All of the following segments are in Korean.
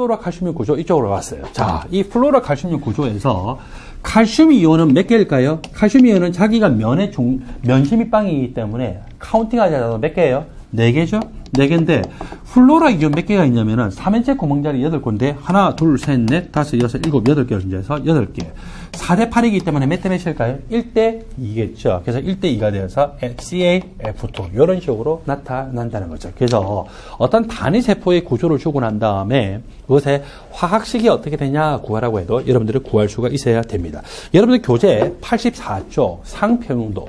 플로라 칼슘 구조 이쪽으로 왔어요. 자, 이 플로라 칼슘 구조에서 칼슘 이온은 몇 개일까요? 칼슘 이온은 자기가 면의 종, 면심이빵이기 때문에 카운팅하지 않아도 몇 개예요? 네 개죠? 네 개인데 플로라 이온 몇 개가 있냐면은 3인체 구멍자리 8군데 하나, 둘, 셋, 넷, 다섯, 여섯, 일곱, 여덟 개로 준비해서 8개. 4대 8이기 때문에 몇 대 몇일까요? 1대 2겠죠. 그래서 1대 2가 되어서 CaF2 이런 식으로 나타난다는 거죠. 그래서 어떤 단위 세포의 구조를 주고 난 다음에 그것의 화학식이 어떻게 되냐 구하라고 해도 여러분들이 구할 수가 있어야 됩니다. 여러분들 교재 84쪽 상평용도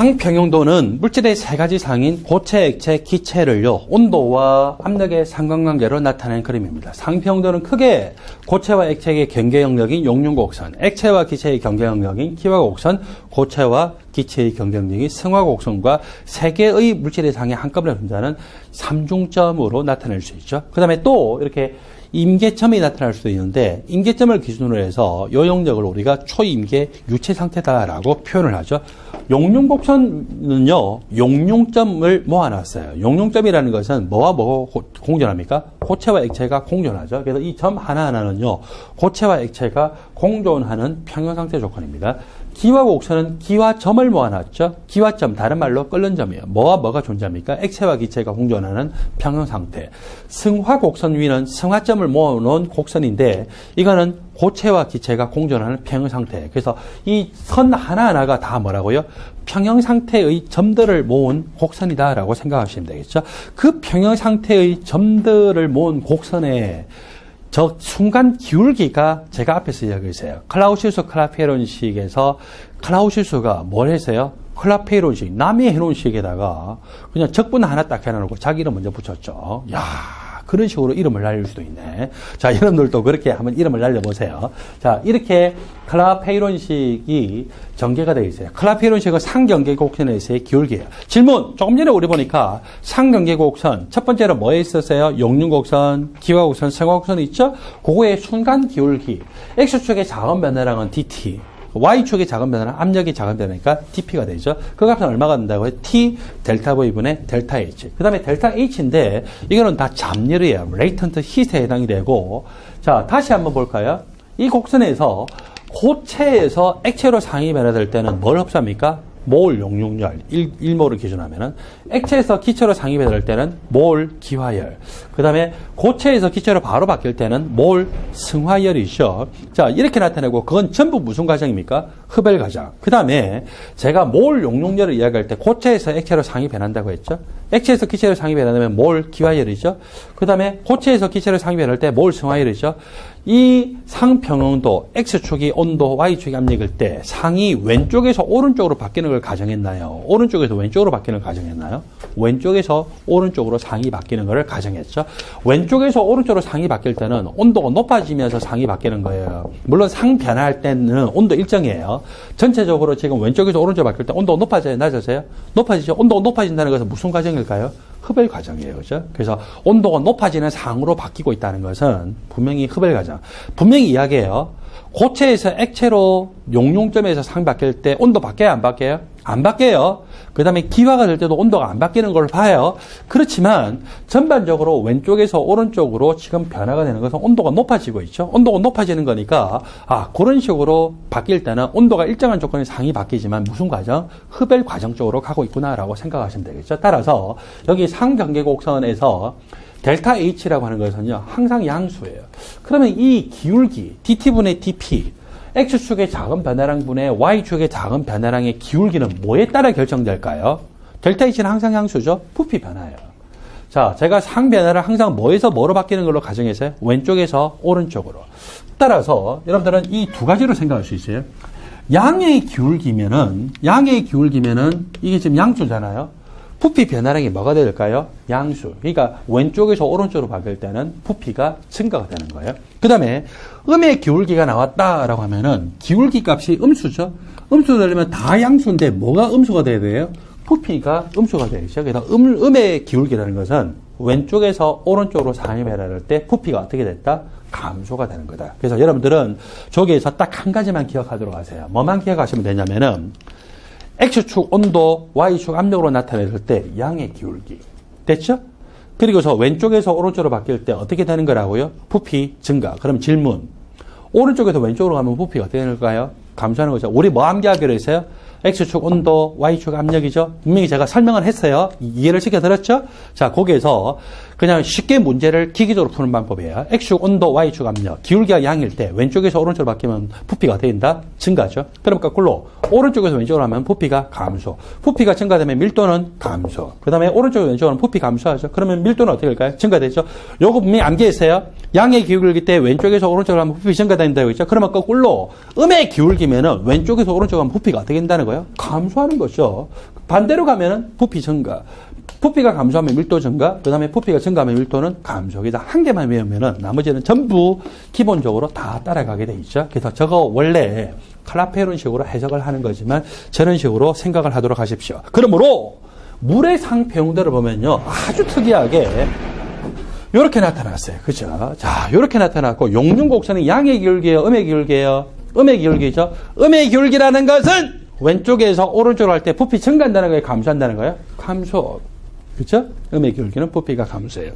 상평형도는 물질의 세 가지 상인 고체, 액체, 기체를요 온도와 압력의 상관관계로 나타내는 그림입니다. 상평형도는 크게 고체와 액체의 경계 영역인 용융곡선, 액체와 기체의 경계 영역인 기화곡선, 고체와 기체의 경계 영역인 승화곡선과 세 개의 물질의 상이 한꺼번에 존재하는 삼중점으로 나타낼 수 있죠. 그 다음에 또 이렇게 임계점이 나타날 수도 있는데 임계점을 기준으로 해서 요 영역을 우리가 초임계 유체 상태다라고 표현을 하죠. 용융곡선은요, 용융점을 모아놨어요. 용융점이라는 것은 뭐와 뭐가 공존합니까? 고체와 액체가 공존하죠. 그래서 이 점 하나하나는요, 고체와 액체가 공존하는 평형 상태 조건입니다. 기화곡선은 기화점을 모아놨죠. 기화점, 다른 말로 끓는 점이에요. 뭐와 뭐가 존재합니까? 액체와 기체가 공존하는 평형 상태. 승화 곡선 위는 승화점을 모아놓은 곡선인데, 이거는 고체와 기체가 공존하는 평형 상태. 그래서 이 선 하나하나가 다 뭐라고요? 평형 상태의 점들을 모은 곡선이다라고 생각하시면 되겠죠. 그 평형 상태의 점들을 모은 곡선에 저 순간 기울기가 제가 앞에서 이야기했어요. 클라우시우스 클라페론식에서 클라우시우스가 뭘 했어요? 클라페론식, 남이 해놓은 식에다가 그냥 적분 하나 딱 해놓고 자기 이름 먼저 붙였죠. 야 그런 식으로 이름을 날릴 수도 있네. 자, 여러분들도 그렇게 한번 이름을 날려보세요. 자, 이렇게 클라페이론식이 전개가 되어 있어요. 클라페이론식은 상경계 곡선에서의 기울기예요. 질문! 조금 전에 우리 보니까 상경계 곡선, 첫 번째로 뭐에 있었어요? 용륜곡선, 기화곡선, 생화곡선이 있죠? 그거의 순간 기울기. X축의 작은 변화량은 DT. Y축의 작은 변화는 압력이 작은 변화니까 dp가 되죠. 그 값은 얼마가 된다고 해요? t 델타 V분의 델타 H. 그 다음에 델타 H인데 이거는 다 잠열이에요. 레이턴트 히트에 해당이 되고 자 다시 한번 볼까요? 이 곡선에서 고체에서 액체로 상이 변화될 때는 뭘 흡수합니까? 몰 용융열 1, 1몰을 기준하면은 액체에서 기체로 상입이 될 때는 몰 기화열 그 다음에 고체에서 기체로 바로 바뀔 때는 몰 승화열이죠. 자 이렇게 나타내고 그건 전부 무슨 과정입니까? 흡열 과정. 그 다음에 제가 몰 용융열을 이야기할 때 고체에서 액체로 상이 변한다고 했죠. 액체에서 기체로 상이 변하면 몰 기화열이죠. 그 다음에 고체에서 기체로 상이 변할 때 몰 승화열이죠 이 상평형도 X축이 온도, Y축이 압력일 때 상이 왼쪽에서 오른쪽으로 바뀌는 걸 가정했나요? 오른쪽에서 왼쪽으로 바뀌는 걸 가정했나요? 왼쪽에서 오른쪽으로 상이 바뀌는 것을 가정했죠. 왼쪽에서 오른쪽으로 상이 바뀔 때는 온도가 높아지면서 상이 바뀌는 거예요. 물론 상 변화할 때는 온도 일정이에요. 전체적으로 지금 왼쪽에서 오른쪽 바뀔 때 온도가 높아져요? 낮아져요? 높아지죠? 온도가 높아진다는 것은 무슨 과정일까요? 흡열 과정이에요. 그죠? 그래서 온도가 높아지는 상으로 바뀌고 있다는 것은 분명히 흡열 과정. 분명히 이야기해요. 고체에서 액체로 용융점에서 상 바뀔 때 온도 바뀌어요? 안 바뀌어요? 안 바뀌어요. 그 다음에 기화가 될 때도 온도가 안 바뀌는 걸 봐요. 그렇지만 전반적으로 왼쪽에서 오른쪽으로 지금 변화가 되는 것은 온도가 높아지고 있죠. 온도가 높아지는 거니까 아 그런 식으로 바뀔 때는 온도가 일정한 조건의 상이 바뀌지만 무슨 과정? 흡열 과정 쪽으로 가고 있구나라고 생각하시면 되겠죠. 따라서 여기 상경계곡선에서 델타 H라고 하는 것은요, 항상 양수예요. 그러면 이 기울기, dt분의 dp, X축의 작은 변화량분의 Y축의 작은 변화량의 기울기는 뭐에 따라 결정될까요? 델타 H는 항상 양수죠? 부피 변화예요. 자, 제가 상 변화를 항상 뭐에서 뭐로 바뀌는 걸로 가정했어요? 왼쪽에서 오른쪽으로. 따라서 여러분들은 이 두 가지로 생각할 수 있어요. 양의 기울기면은, 양의 기울기면은 이게 지금 양수잖아요. 부피 변화량이 뭐가 될까요? 양수. 그러니까 왼쪽에서 오른쪽으로 바뀔 때는 부피가 증가가 되는 거예요. 그 다음에 음의 기울기가 나왔다라고 하면은 기울기 값이 음수죠. 음수 되려면 다 양수인데 뭐가 음수가 돼야 돼요? 부피가 음수가 되죠. 그래서 음, 음의 기울기라는 것은 왼쪽에서 오른쪽으로 변화할 때 부피가 어떻게 됐다? 감소가 되는 거다. 그래서 여러분들은 저기에서 딱 한 가지만 기억하도록 하세요. 뭐만 기억하시면 되냐면은 X축 온도, Y축 압력으로 나타냈을 때 양의 기울기. 됐죠? 그리고서 왼쪽에서 오른쪽으로 바뀔 때 어떻게 되는 거라고요? 부피 증가. 그럼 질문. 오른쪽에서 왼쪽으로 가면 부피가 어떻게 되는가요? 감소하는 거죠. 우리 뭐 암기하기로 했어요? X축 온도, Y축 압력이죠. 분명히 제가 설명을 했어요. 이해를 시켜드렸죠? 자, 거기에서 그냥 쉽게 문제를 기기적으로 푸는 방법이에요. X축 온도, Y축 압력. 기울기가 양일 때 왼쪽에서 오른쪽으로 바뀌면 부피가 된다? 증가죠. 그럼 거꾸로 오른쪽에서 왼쪽으로 하면 부피가 감소. 부피가 증가되면 밀도는 감소. 그 다음에 오른쪽에서 왼쪽으로 하면 부피 감소하죠. 그러면 밀도는 어떻게 될까요? 증가되죠. 요거 분명히 암기했어요. 양의 기울기 때 왼쪽에서 오른쪽으로 하면 부피 증가된다고 했죠. 그러면 거꾸로 음의 기울기면은 왼쪽에서 오른쪽으로 하면 부피가 어떻게 된다는 거예요? 감소하는 거죠. 반대로 가면은 부피 증가. 부피가 감소하면 밀도 증가, 그 다음에 부피가 증가하면 밀도는 감소. 그래서 한 개만 외우면은 나머지는 전부 기본적으로 다 따라가게 돼 있죠. 그래서 저거 원래 칼라페론 식으로 해석을 하는 거지만 저런 식으로 생각을 하도록 하십시오. 그러므로 물의 상평들을 보면요. 아주 특이하게 이렇게 나타났어요. 그죠? 자, 이렇게 나타났고, 용융곡선이 양의 기울기예요? 음의 기울기예요? 음의 기울기죠? 음의 기울기라는 것은 왼쪽에서 오른쪽으로 할 때 부피 증가한다는 거예요? 감소한다는 거예요? 감소. 그죠? 음의 기울기는 부피가 감소해요.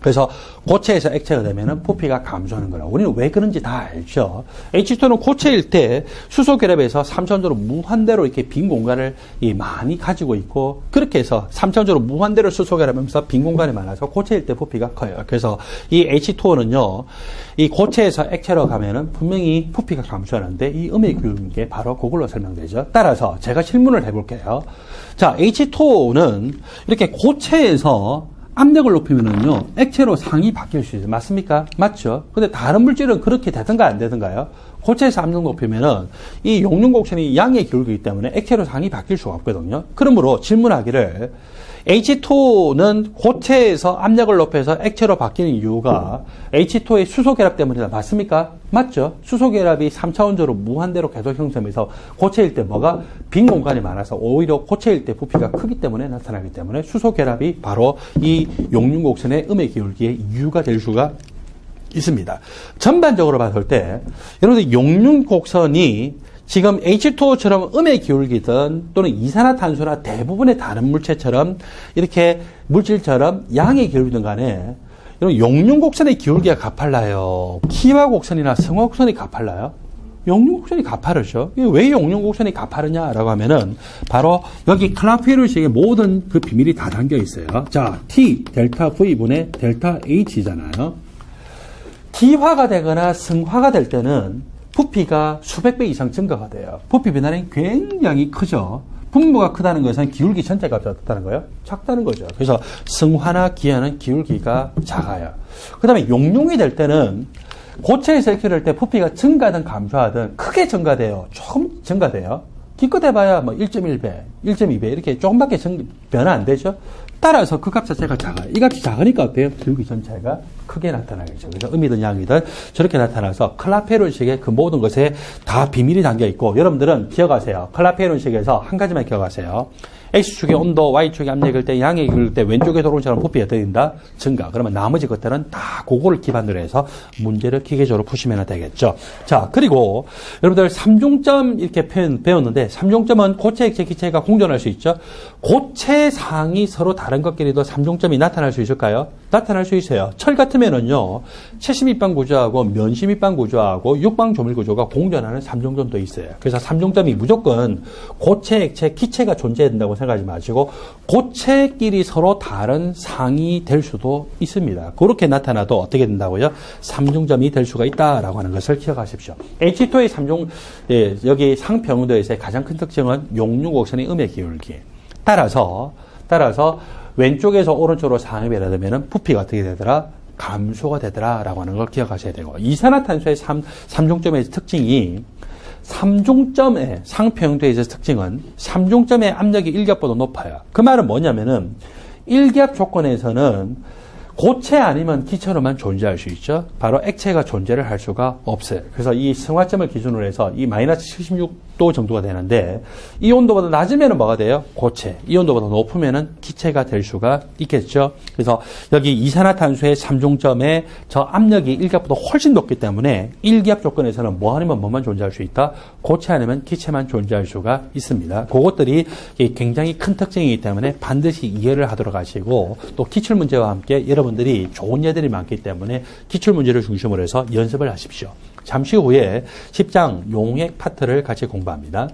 그래서 고체에서 액체가 되면은 부피가 감소하는 거라. 우리는 왜 그런지 다 알죠. H2는 고체일 때 수소 결합에서 삼천조로 무한대로 이렇게 빈 공간을 이 많이 가지고 있고 그렇게 해서 삼천조로 무한대로 수소 결합하면서 빈 공간이 많아서 고체일 때 부피가 커요. 그래서 이 H2O는요, 이 고체에서 액체로 가면은 분명히 부피가 감소하는데 이 음의 기울는 게 바로 그걸로 설명되죠. 따라서 제가 질문을 해 볼게요. 자, H2O는 이렇게 고체에서 압력을 높이면은요, 액체로 상이 바뀔 수 있어요. 맞습니까? 맞죠? 근데 다른 물질은 그렇게 되든가 안 되든가요? 고체에서 압력 높이면은 이 용융 곡선이 양의 기울기이기 때문에 액체로 상이 바뀔 수가 없거든요. 그러므로 질문하기를 H2는 고체에서 압력을 높여서 액체로 바뀌는 이유가 H2의 수소 결합 때문이다. 맞습니까? 맞죠? 수소 결합이 3차원적으로 무한대로 계속 형성해서 고체일 때 뭐가 빈 공간이 많아서 오히려 고체일 때 부피가 크기 때문에 나타나기 때문에 수소 결합이 바로 이 용융 곡선의 음의 기울기의 이유가 될 수가 있습니다. 전반적으로 봤을 때 여러분들 용융 곡선이 지금 H2O처럼 음의 기울기든 또는 이산화탄소나 대부분의 다른 물체처럼 이렇게 물질처럼 양의 기울기든 간에 여러분 용융 곡선의 기울기가 가팔라요. 키화곡선이나 성화 곡선이 가팔라요. 용융 곡선이 가파르죠. 왜 용융 곡선이 가파르냐라고 하면은 바로 여기 클라페르식의 모든 그 비밀이 다 담겨 있어요. 자, T 델타 V분의 델타 H잖아요. 기화가 되거나 승화가 될 때는 부피가 수백 배 이상 증가가 돼요. 부피 변화는 굉장히 크죠. 분모가 크다는 것은 기울기 전체가 작다는 거예요. 작다는 거죠. 그래서 승화나 기화는 기울기가 작아요. 그 다음에 용융이 될 때는 고체에서 이렇게 될때 부피가 증가하든 감소하든 크게 증가돼요. 조금 증가돼요. 기껏 해봐야 뭐 1.1배, 1.2배 이렇게 조금밖에 정, 변화 안 되죠. 따라서 그 값 자체가 작아요. 이 값이 작으니까 어때요? 기울기 전체가 크게 나타나겠죠. 그래서 음이든 양이든 저렇게 나타나서 클라페론식의 그 모든 것에 다 비밀이 담겨 있고 여러분들은 기억하세요. 클라페론식에서 한 가지만 기억하세요. X축의 온도, Y축의 압력 일 때, 양의 기울일 때, 왼쪽에서 오른쪽으로 부피가 어떻게 된다? 증가. 그러면 나머지 것들은 다 그거를 기반으로 해서 문제를 기계적으로 푸시면 되겠죠. 자, 그리고 여러분들 3중점 이렇게 표현, 배웠는데, 3중점은 고체, 액체, 기체가 공존할 수 있죠. 고체 상이 서로 다른 것끼리도 3중점이 나타날 수 있을까요? 나타날 수 있어요. 철 같으면은요, 채심입방 구조하고 면심입방 구조하고 육방 조밀 구조가 공존하는 3중점도 있어요. 그래서 3중점이 무조건 고체, 액체, 기체가 존재한다고 생각하지 마시고 고체끼리 서로 다른 상이 될 수도 있습니다. 그렇게 나타나도 어떻게 된다고요? 삼중점이 될 수가 있다라고 하는 것을 기억하십시오. H2의 삼중 예, 여기 상평도에서의 가장 큰 특징은 용융곡선의 음의 기울기. 따라서 따라서 왼쪽에서 오른쪽으로 상이 변화되면 부피가 어떻게 되더라? 감소가 되더라라고 하는 걸 기억하셔야 되고 이산화탄소의 삼, 삼중점의 특징이 삼중점의 상평도의 특징은 삼중점의 압력이 일기압보다 높아요. 그 말은 뭐냐면은 일기압 조건에서는 고체 아니면 기체로만 존재할 수 있죠. 바로 액체가 존재를 할 수가 없어요. 그래서 이 승화점을 기준으로 해서 이 마이너스 76 10도 정도가 되는데 이 온도보다 낮으면 뭐가 돼요? 고체. 이 온도보다 높으면 기체가 될 수가 있겠죠. 그래서 여기 이산화탄소의 3중점에 저 압력이 일기압보다 훨씬 높기 때문에 일기압 조건에서는 뭐 아니면 뭐만 존재할 수 있다? 고체 아니면 기체만 존재할 수가 있습니다. 그것들이 굉장히 큰 특징이기 때문에 반드시 이해를 하도록 하시고 또 기출 문제와 함께 여러분들이 좋은 예들이 많기 때문에 기출 문제를 중심으로 해서 연습을 하십시오. 잠시 후에 10장 용액 파트를 같이 공부합니다.